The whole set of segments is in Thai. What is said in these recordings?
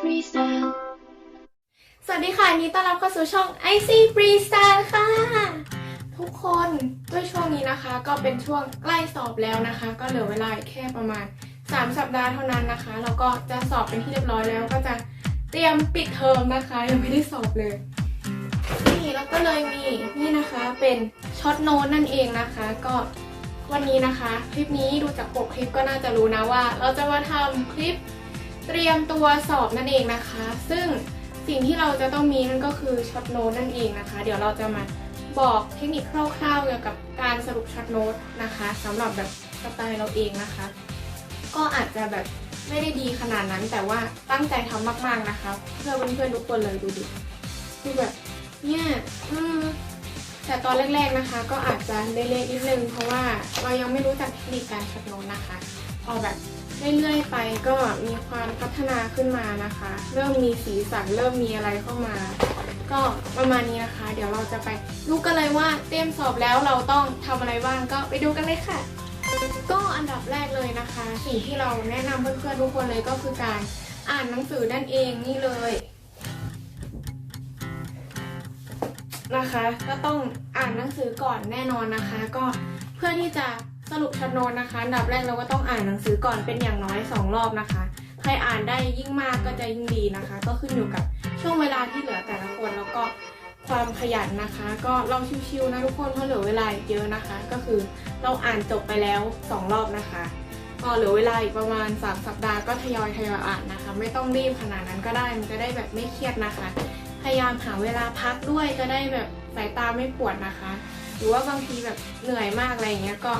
Freestyle สวัสดีค่ะยินดีต้อนรับเข้าสู่ช่อง IC Freestyle ค่ะ ทุกคนด้วยช่วงนี้นะคะ ก็เป็นช่วงใกล้สอบแล้วนะคะ ก็เหลือเวลาแค่ประมาณ 3 สัปดาห์เท่านั้นนะคะ แล้วก็จะสอบเป็นที่เรียบร้อยแล้วก็จะเตรียมปิดเทอมนะคะ ยังไม่ได้สอบเลย นี่แล้วก็เลยมีนี่นะคะเป็นช็อตโน้ตนั่นเองนะคะ ก็วันนี้นะคะ คลิปนี้ดูจากปกคลิปก็น่าจะรู้นะว่า เราจะมาทำคลิป เตรียมตัวสอบนั่นเองนะคะ ซึ่งสิ่งที่เราจะต้องมีนั่นก็คือช็อตโน้ตนั่นเองนะคะ เดี๋ยวเราจะมาบอกเทคนิคคร่าวๆเกี่ยวกับการสรุปช็อตโน้ตนะคะสำหรับแบบสไตล์เราเองนะคะ ก็อาจจะแบบไม่ได้ดีขนาดนั้น แต่ว่าตั้งใจทำมากๆนะคะ เพื่อเพื่อนๆทุกคนเลยดูดิคือแบบเนี่ยอืมแต่ตอนแรก ๆนะคะ ก็อาจจะเละๆนิดนึงเพราะว่าเรายังไม่รู้จักเทคนิคการช็อตโน้ตนะคะ พอแบบ เรื่อยๆไปก็มีความพัฒนาขึ้นมานะคะ เริ่มมีสีสันเริ่มมีอะไรเข้ามา ก็ประมาณนี้นะคะ เดี๋ยวเราจะไปดูกันเลยว่าเตรียมสอบแล้วเราต้องทำอะไรบ้างก็ไปดูกันเลยค่ะ ก็อันดับแรกเลยนะคะ สิ่งที่เราแนะนำเพื่อนๆทุกคนเลยก็คือการอ่านหนังสือนั่นเองนี่เลยนะคะ ก็ต้องอ่านหนังสือก่อนแน่นอนนะคะ ก็เพื่อที่จะ สรุปชนวนนะคะอันดับแรกเราก็ต้องอ่านหนังสือก่อนเป็นอย่างน้อยสองรอบนะคะ ใครอ่านได้ยิ่งมากก็จะยิ่งดีนะคะ ก็ขึ้นอยู่กับช่วงเวลาที่เหลือแต่ละคนแล้วก็ความขยันนะคะ ก็เราชิวๆนะทุกคนเพราะเหลือเวลาเยอะนะคะ ก็คือเราอ่านจบไปแล้วสองรอบนะคะก็เหลือเวลาอีกประมาณสามสัปดาห์ก็ทยอยทยอยอ่านนะคะ ไม่ต้องรีบขนาดนั้นก็ได้มันจะได้แบบไม่เครียดนะคะ พยายามหาเวลาพักด้วยจะได้แบบสายตาไม่ปวดนะคะ หรือว่าบางทีแบบเหนื่อยมากอะไรอย่างเงี้ยก็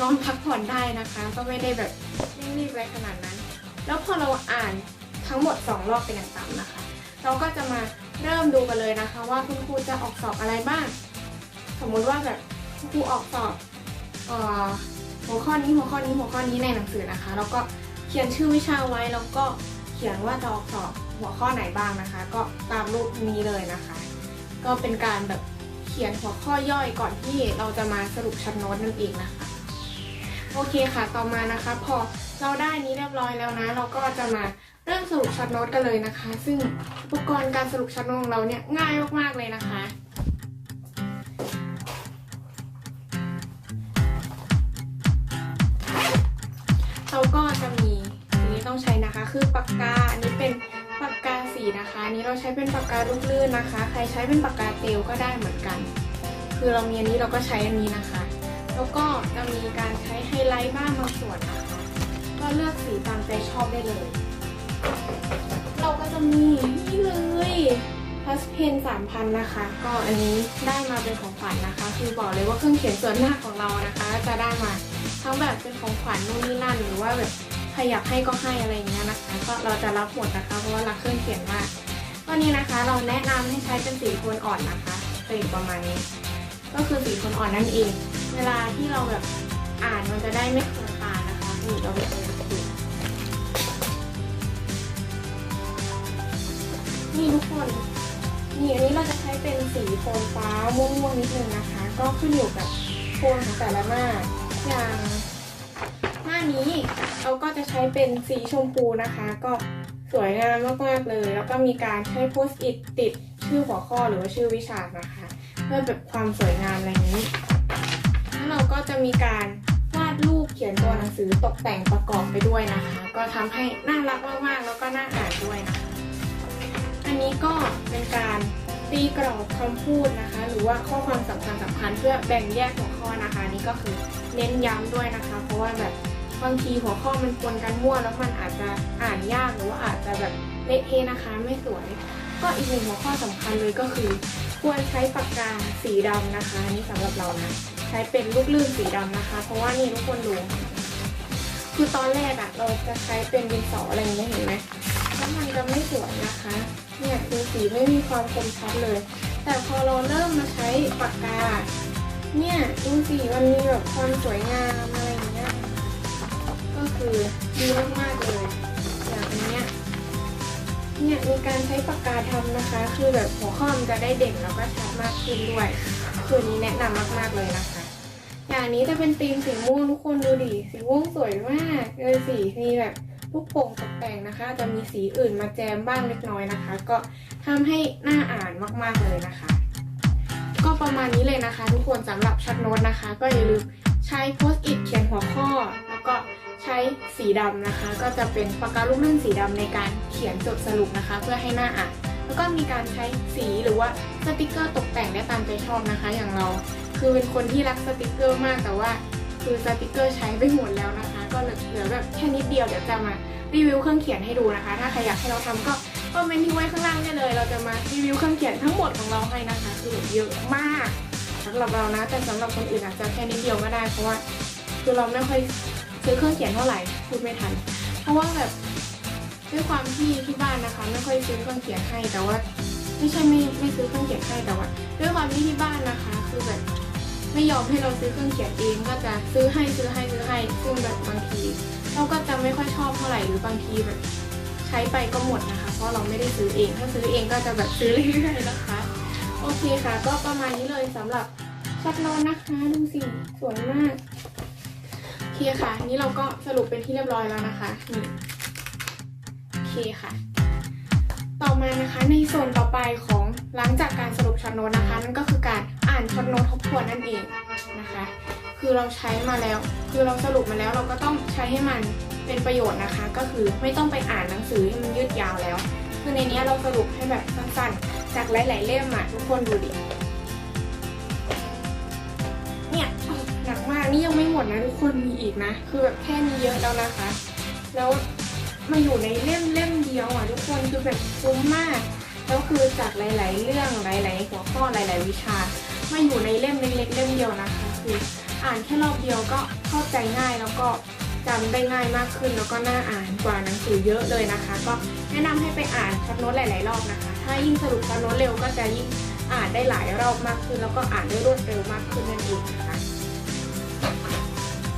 นอนพักผ่อนได้นะคะ ก็ไม่ได้แบบเร่งรีบอะไรขนาดนั้น แล้วพอเราอ่านทั้งหมด 2 รอบเป็นอย่างต่ำนะคะ เราก็จะมาเริ่มดูกันเลยนะคะ ว่าคุณครูจะออกสอบอะไรบ้าง สมมุติว่าแบบคุณครูออกสอบออหัวข้อนี้หัวข้อนี้หัวข้อนี้ในหนังสือนะคะ แล้วก็เขียนชื่อวิชาไว้แล้วก็เขียนว่าจะออกสอบหัวข้อไหนบ้างนะคะ ก็ตามรูปนี้เลยนะคะ ก็เป็นการแบบเขียนหัวข้อย่อยก่อนที่เราจะมาสรุปชั้นโน้ตนั่นเองนะคะ โอเคค่ะต่อมานะคะ พอเราได้นี้เรียบร้อยแล้วนะ เราก็จะมาเริ่มสรุปช็อตโน้ตกันเลยนะคะ ซึ่งอุปกรณ์การสรุปช็อตโน้ตของเราเนี่ยง่ายมากๆเลยนะคะเราก็จะมีสิ่งที่ต้องใช้นะคะ คือปากกาอันนี้เป็นปากกาสีนะคะอันนี้เราใช้เป็นปากกาลูกลื่นนะคะ ใครใช้เป็นปากกาเตลก็ได้เหมือนกัน คือเรามีอันนี้เราก็ใช้อันนี้นะคะ แล้วก็จะมีการใช้ไฮไลท์บ้างบางส่วนนะคะ ก็เลือกสีตามใจชอบได้เลย เราก็จะมีนี่เลยพัสเพน3,000นะคะ ก็อันนี้ได้มาเป็นของขวัญนะคะ คือบอกเลยว่าเครื่องเขียนส่วนหน้าของเรานะคะ จะได้มาทั้งแบบเป็นของขวัญนู่นนี่นั่น หรือว่าแบบใครอยากให้ก็ให้อะไรอย่างเงี้ยนะคะ ก็เราจะรับหมดนะคะ เพราะว่ารักเครื่องเขียนมากตอนนี้นะคะเราแนะนำให้ใช้เป็นสีโทนอ่อนนะคะเป็นประมาณนี้ ก็คือสีโทนอ่อนนั่นเอง เวลาที่เราแบบอ่านมันจะได้ไม่เคืองตานะคะนี่เราไปเปิดดูนี่ทุกคนนี่อันนี้เราจะใช้เป็นสีโทนฟ้าม่วงๆนิดนึงนะคะ ก็ขึ้นอยู่กับโทนของแต่ละหน้าอย่างหน้านี้เราก็จะใช้เป็นสีชมพูนะคะ ก็สวยงามมากๆเลย แล้วก็มีการใช้โพสต์อิทติดชื่อหัวข้อหรือว่าชื่อวิชานะคะ เพื่อแบบความสวยงามอะไรนี้ เราก็จะมีการวาดรูปเขียนตัวหนังสือตกแต่งประกอบไปด้วยนะคะ ก็ทำให้น่ารักมากๆ แล้วก็น่าอ่านด้วยนะคะ อันนี้ก็เป็นการตีกรอบคำพูดนะคะ หรือว่าข้อความสำคัญสำคัญเพื่อแบ่งแยกหัวข้อนะคะนี่ก็คือเน้นย้ำด้วยนะคะ เพราะว่าแบบบางทีหัวข้อมันปนกันมั่วแล้วมันอาจจะอ่านยากหรือว่าอาจจะแบบเละเทะนะคะไม่สวย ก็อีกหนึ่งหัวข้อสำคัญเลยก็คือ ควรใช้ปากกาสีดำนะคะนนี่สำหรับเรานะ ใช้เป็นลูกลื่นสีดำนะคะ เพราะว่านี่ทุกคนดู คือตอนแรกอะเราจะใช้เป็นดินสออะไรอย่างเงี้ยเห็นไหมแล้วมันจะไม่สวยนะคะ เนี่ยดูสีไม่มีความคมชัดเลย แต่พอเราเริ่มมาใช้ปากกา เนี่ยดูสีมันมีแบบความสวยงามอะไรอย่างเงี้ย ก็คือดีมากๆเลยอย่างเนี้ยเนี่ยมีการใช้ปากกาทำนะคะ คือแบบหัวข้อมันจะได้เด่นแล้วก็ชัดมากขึ้นด้วย คือนี้แนะนำมาก ๆ เลยนะคะ อย่างนี้จะเป็นธีมสีม่วงทุกคนดูดิสีม่วงสวยมากเลยสีมีแบบลูกโป่งตกแต่งนะคะ จะมีสีอื่นมาแจมบ้างเล็กน้อยนะคะ ก็ทำให้หน่าอ่านมากๆเลยนะคะ ก็ประมาณนี้เลยนะคะ ทุกคนสำหรับช็อตโน้ตนะคะ ก็อย่าลืมใช้โพสต์อิทเขียนหัวข้อ แล้วก็ใช้สีดำนะคะ ก็จะเป็นปากกาลูกลื่นสีดำในการเขียนจดสรุปนะคะ เพื่อให้หน้าอ่านแล้วก็มีการใช้สีหรือว่าสติกเกอร์ตกแต่งได้ตามใจชอบนะคะ อย่างเรา คือเป็นคนที่รักสติกเกอร์มากแต่ว่า คือสติกเกอร์ใช้ไปหมดแล้วนะคะ ก็เหลือแบบแค่นิดเดียวเดี๋ยวจะมารีวิวเครื่องเขียนให้ดูนะคะ ถ้าใครอยากให้เราทำก็คอมเมนต์ทิ้งไว้ข้างล่างได้เลย เราจะมารีวิวเครื่องเขียนทั้งหมดของเราให้นะคะ คือเยอะมากสำหรับเรานะ แต่สำหรับคนอื่นอาจจะแค่นิดเดียวก็ได้เพราะว่า คือเราไม่ค่อยซื้อเครื่องเขียนเท่าไหร่พูดไม่ทัน เพราะว่าแบบด้วยความที่ที่บ้านนะคะ ไม่ค่อยซื้อเครื่องเขียนให้แต่ว่า ไม่ใช่ไม่ไม่ซื้อเครื่องเขียนให้แต่ว่า ด้วยความที่ที่บ้านนะคะ คือแบบ ไม่ยอมให้เราซื้อเครื่องเขียนเองก็จะซื้อให้ซื้อให้ซื้อให้ซึ่งแบบบางทีเราก็จะไม่ค่อยชอบเท่าไหร่หรือบางทีแบบใช้ไปก็หมดนะคะ เพราะเราไม่ได้ซื้อเองถ้าซื้อเองก็จะแบบซื้อเรื่อยๆนะคะ โอเคค่ะ ก็ประมาณนี้เลยสำหรับช็อตโนอนนะคะดูสิสวยมากโอเคค่ะ นี่เราก็สรุปเป็นที่เรียบร้อยแล้วนะคะนี่โอเคค่ะ ต่อมานะคะในส่วนต่อไปของหลังจากการสรุปช็อตโน้ตนะคะ นั่นก็คือการอ่านช็อตโน้ตทบทวนนั่นเองนะคะ คือเราใช้มาแล้ว คือเราสรุปมาแล้วเราก็ต้องใช้ให้มันเป็นประโยชน์นะคะ ก็คือไม่ต้องไปอ่านหนังสือให้มันยืดยาวแล้ว คือในนี้เราสรุปให้แบบสั้นๆ จากหลาย ๆ เล่มอะทุกคนดูดิเนี่ยหนักมากนี่ยังไม่หมดนะทุกคนมีอีกนะ คือแบบแค่นี้เยอะแล้วนะคะ แล้ว มาอยู่ในเล่มเล่มเดียวอะทุกคนคือแบบคุ้มมากแล้วคือจากหลาย ๆ เรื่องหลาย ๆ หัวข้อหลาย ๆ วิชา มาอยู่ในเล่มเล็กๆเล่มเดียวนะคะ คืออ่านแค่รอบเดียวก็เข้าใจง่ายแล้วก็จำได้ง่ายมากขึ้น แล้วก็น่าอ่านกว่าหนังสือเยอะเลยนะคะ ก็แนะนำให้ไปอ่านช็อตโน้ตหลาย ๆ รอบนะคะ ถ้ายิ่งสรุปช็อตโน้ตเร็วก็จะยิ่งอ่านได้หลายรอบมากขึ้น แล้วก็อ่านได้รวดเร็วมากขึ้นนั่นเองนะคะ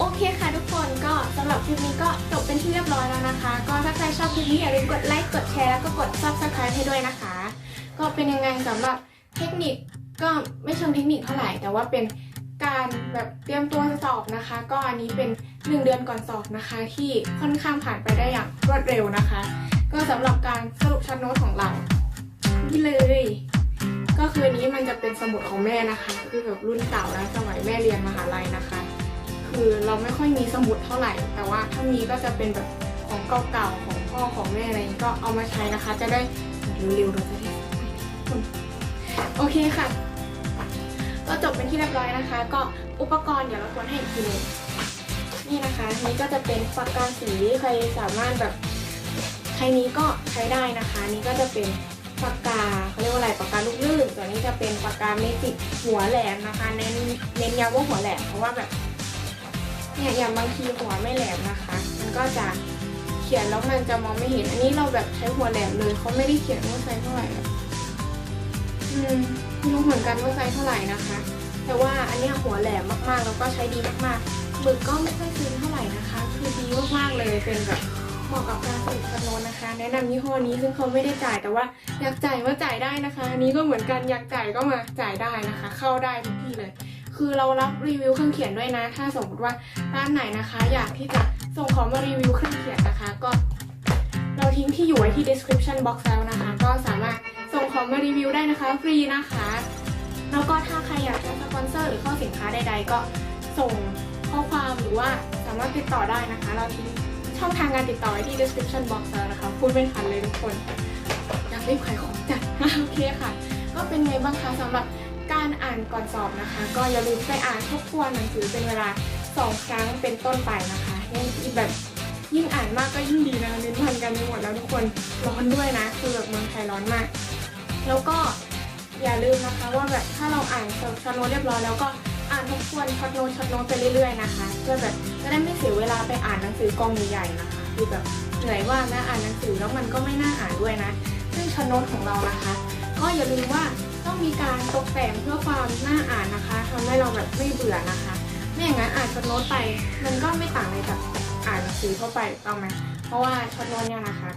โอเคค่ะทุกคนก็สำหรับคลิปนี้ก็จบเป็นที่เรียบร้อยแล้วนะคะ ก็ถ้าใครชอบคลิปนี้อย่าลืมกดไลค์กดแชร์แล้วก็กด subscribe ให้ด้วยนะคะ ก็เป็นยังไงสำหรับเทคนิคก็ไม่เชิงเทคนิคเท่าไหร่ แต่ว่าเป็นการแบบเตรียมตัวสอบนะคะ ก็อันนี้เป็น 1 เดือนก่อนสอบนะคะ ที่ค่อนข้างผ่านไปได้อย่างรวดเร็วนะคะ ก็สำหรับการสรุปช็อตโน้ตของเรานี่เลย ก็คืออันนี้มันจะเป็นสมุดของแม่นะคะ คือแบบรุ่นเก่าแล้วสมัยแม่เรียนมหาลัยนะคะ คือเราไม่ค่อยมีสมุดเท่าไหร่ แต่ว่าถ้ามีก็จะเป็นแบบของเก่าๆของพ่อของแม่อะไรนี้ก็เอามาใช้นะคะ จะได้เร็วๆเราจะได้โอเคค่ะ ก็จบเป็นที่เรียบร้อยนะคะ ก็อุปกรณ์เดี๋ยวเราทวนให้อีกทีนึงนี่นะคะนี่ก็จะเป็นปากกาสีใครสามารถแบบใครนี้ก็ใช้ได้นะคะ นี่ก็จะเป็นปากกาเขาเรียกว่าอะไรปากกาลูกลื่นตัวนี้จะเป็นปากกาเมจิกหัวแหลมนะคะเน้นเน้นย้ำว่าหัวแหลมเพราะว่าแบบ เนี่ยอย่างบางทีหัวไม่แหลมนะคะ มันก็จะเขียนแล้วมันจะมองไม่เห็น อันนี้เราแบบใช้หัวแหลมเลยเขาไม่ได้เขียนว่าไซส์เท่าไหร่อะอืมไม่รู้เหมือนกันว่าไซส์เท่าไหร่นะคะ แต่ว่าอันนี้หัวแหลมมากๆ แล้วก็ใช้ดีมากๆหมึกก็ไม่ค่อยซื้อเท่าไหร่นะคะ คือดีมากๆเลยเป็นแบบเหมาะกับการสรุปคำนนะคะ แนะนำยี่ห้อนี้ซึ่งเขาไม่ได้จ่ายแต่ว่าอยากจ่ายว่าจ่ายได้นะคะ อันนี้ก็เหมือนกันอยากจ่ายก็มาจ่ายได้นะคะ เข้าได้ทุกที่เลย คือเรารับรีวิวเครื่องเขียนด้วยนะ ถ้าสมมติว่าร้านไหนนะคะ อยากที่จะส่งของมารีวิวเครื่องเขียนนะคะ ก็เราทิ้งที่อยู่ไว้ที่ description box แล้วนะคะ ก็สามารถส่งของมารีวิวได้นะคะฟรีนะคะแล้วก็ถ้าใครอยากจะสปอนเซอร์หรือเข้าสินค้าใด ๆ ก็ส่งข้อความหรือว่าสามารถติดต่อได้นะคะ เราทิ้งช่องทางการติดต่อไว้ที่ description box แล้วนะคะ พูดไม่ทันเลยทุกคน อยากรีบขายของจัดโอเคค่ะ ก็เป็นไงบ้างคะสำหรับ การอ่านก่อนสอบนะคะ ก็อย่าลืมไปอ่านทบทวนหนังสือเป็นเวลา 2 ครั้งเป็นต้นไปนะคะยิ่งแบบยิ่งอ่านมากก็ยิ่งดีนะเน้นทันกันไปหมดแล้วทุกคนร้อนด้วยนะคือแบบเมืองไทยร้อนมาก แล้วก็อย่าลืมนะคะว่าแบบถ้าเราอ่านช็อตโน้ตเรียบร้อยแล้วก็อ่านทบทวนช็อตโน้ตช็อตโน้ตไปเรื่อยๆนะคะเพื่อแบบจะได้ไม่เสียเวลาไปอ่านหนังสือกองใหญ่ๆนะคะคือแบบเหนื่อยว่านะอ่านหนังสือแล้วมันก็ไม่น่าอ่านด้วยนะ ซึ่งช็อตโน้ตของเรานะคะ ก็อย่าลืมว่า มีการตกแต่งเพื่อความน่าอ่านนะคะทำให้เราแบบไม่เบื่อนะคะ ไม่อย่างนั้นอ่านช็อตโน้ตไป มันก็ไม่ต่างอะไรจากอ่านหนังสือทั่วไปต้องไหมเพราะว่าช็อตโน้ตเนี่ยนะคะ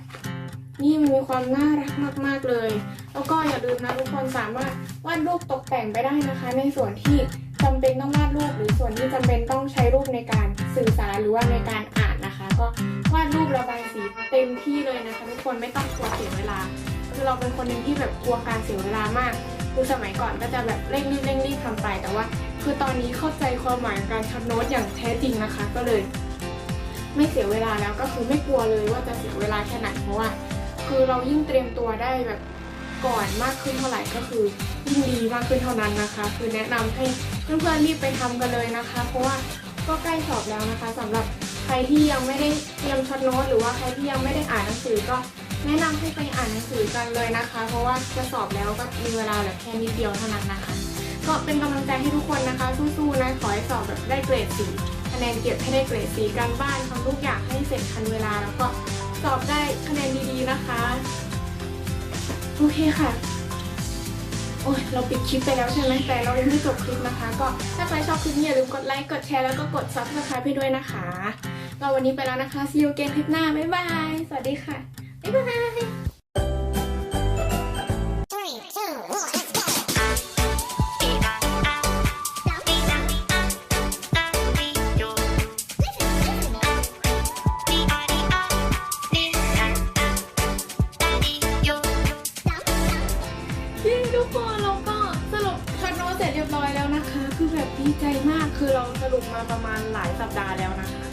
นี่มันมีความน่ารักมาก ๆเลย แล้วก็อย่าลืมนะทุกคนสามารถวาดรูปตกแต่งไปได้นะคะ ในส่วนที่จำเป็นต้องวาดรูปหรือส่วนที่จำเป็นต้องใช้รูปในการสื่อสารหรือว่าในการอ่านนะคะ ก็วาดรูประบายสีเต็มที่เลยนะคะ ทุกคนไม่ต้องกลัวเสียเวลาคือเราเป็นคนหนึ่งที่แบบกลัวการเสียเวลามาก คือสมัยก่อนก็จะแบบเร่งรีบเร่งรีบทำไป แต่ว่า คือตอนนี้เข้าใจความหมายการทำโน้ตอย่างแท้จริงนะคะ ก็เลย ไม่เสียเวลาแล้วก็คือไม่กลัวเลยว่าจะเสียเวลาแค่ไหนเพราะว่า คือเรายิ่งเตรียมตัวได้แบบก่อนมากขึ้นเท่าไหร่ก็คือยิ่งดีมากขึ้นเท่านั้นนะคะ คือแนะนำให้เพื่อนๆรีบไปทำกันเลยนะคะ เพราะว่าก็ใกล้สอบแล้วนะคะสำหรับใครที่ยังไม่ได้เตรียมช็อตโน้ตหรือว่าใครที่ยังไม่ได้อ่านหนังสือก็ แนะนำให้ไปอ่านหนังสือกันเลยนะคะ เพราะว่าจะสอบแล้วก็มีเวลาเหลือแค่นิดเดียวเท่านั้นนะคะ ก็เป็นกำลังใจให้ทุกคนนะคะสู้ๆนะขอให้สอบแบบได้เกรดสีคะแนนเก็บให้ได้เกรดสีการบ้านทำทุกอย่างให้เสร็จทันเวลาแล้วก็สอบได้คะแนนดีๆนะคะ โอเคค่ะโอ้ยเราปิดคลิปไปแล้วใช่ไหมแต่เรายังไม่จบคลิปนะคะ ก็ถ้าใครชอบคลิปนี้อย่าลืมกดไลค์กดแชร์แล้วก็กด subscribe ให้ด้วยนะคะก็วันนี้ไปแล้วนะคะ see you again คลิปหน้า บ๊ายบาย สวัสดีค่ะ บ๊ายบาย Three, two, one, let's go. พี่ทุกคนเราก็สรุปช็อตโน้ตเสร็จเรียบร้อยแล้วนะคะคือแบบดีใจมากคือเราสรุปมาประมาณหลายสัปดาห์แล้วนะคะ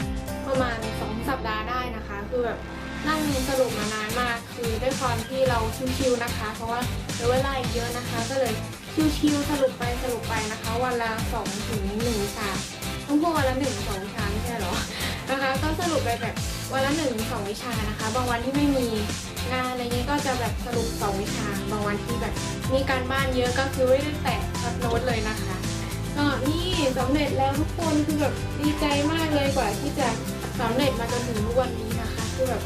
ประมาณสองสัปดาห์ได้นะคะ คือแบบ นั่งสรุปมานานมากคือด้วยความที่เราชิวๆนะคะ เพราะว่าเหลือเวลาอีกเยอะนะคะ ก็เลยชิวๆสรุปไปสรุปไปนะคะ วันละสองถึงหนึ่งวิชาต้องพูดวันละหนึ่งสองชาไม่ใช่หรอนะคะ ก็สรุปไปแบบวันละหนึ่งสองวิชานะคะ บางวันที่ไม่มีงานอะไรเงี้ยก็จะแบบสรุปสองวิชา บางวันที่แบบมีการบ้านเยอะก็คือไม่ได้แตะโน้ตเลยนะคะก็นี่สำเร็จแล้วทุกคนคือแบบดีใจมากเลยกว่าที่จะสำเร็จมาจนถึงทุกวันนี้นะคะ คือแบบ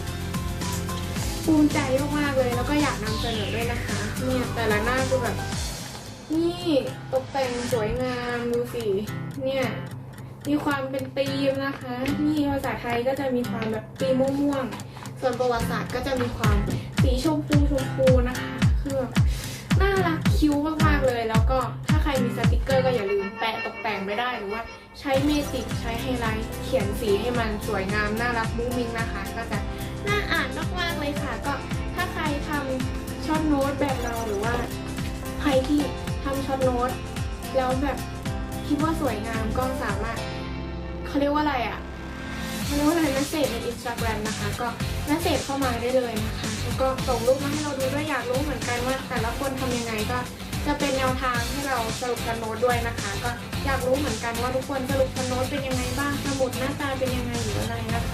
ภูมิใจมากๆเลย แล้วก็อยากนำเสนอด้วยนะคะ เนี่ยแต่ละหน้าคือแบบ นี่ตกแต่งสวยงามดูสิเนี่ยมีความเป็นธีมนะคะนี่ภาษาไทยก็จะมีความแบบธีมม่วงๆส่วนประวัติศาสตร์ก็จะมีความสีชมพูชมพูนะคะคือแบบน่ารักคิ้วมากๆเลย แล้วก็ถ้าใครมีสติกเกอร์ก็อย่าลืมแปะตกแต่งไม่ได้หรือว่าใช้เมจิกใช้ไฮไลท์เขียนสีให้มันสวยงามน่ารักมุ้งมิ้งนะคะ ก็จะ น่าอ่านมากๆเลยค่ะ ก็ถ้าใครทำช็อตโน้ตแบบเราหรือว่า ใครที่ทำช็อตโน้ตแล้วแบบคิดว่าสวยงามก็สามารถเขาเรียกว่าอะไรอะเขาเรียกว่าอะไรนะเสจในอินสตาแกรมนะคะก็นัเสจเข้ามาได้เลยนะคะแล้วก็ส่งรูปมาให้เราดูด้วยอยากรู้เหมือนกันว่าแต่ละคนทำยังไงก็จะเป็นแนวทางให้เราสรุปกันโน้ตด้วยนะคะ ก็อยากรู้เหมือนกันว่าทุกคนสรุปกันโน้ตเป็นยังไงบ้างสมุดหน้าตาเป็นยังไงหรืออะไรนะคะ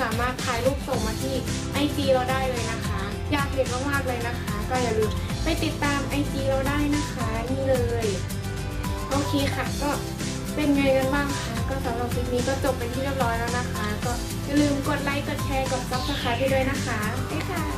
สามารถถ่ายรูปส่งมาที่ไอจีเราได้เลยนะคะ อยากเห็นมากๆเลยนะคะ ก็อย่าลืมไปติดตามไอจีเราได้นะคะนี่เลยโอเคค่ะก็เป็นไงกันบ้างคะก็สำหรับคลิปนี้ก็จบเป็นที่เรียบร้อยแล้วนะคะ ก็อย่าลืมกดไลค์กดแชร์กดซับสไครต์ให้ด้วยนะคะไปค่ะ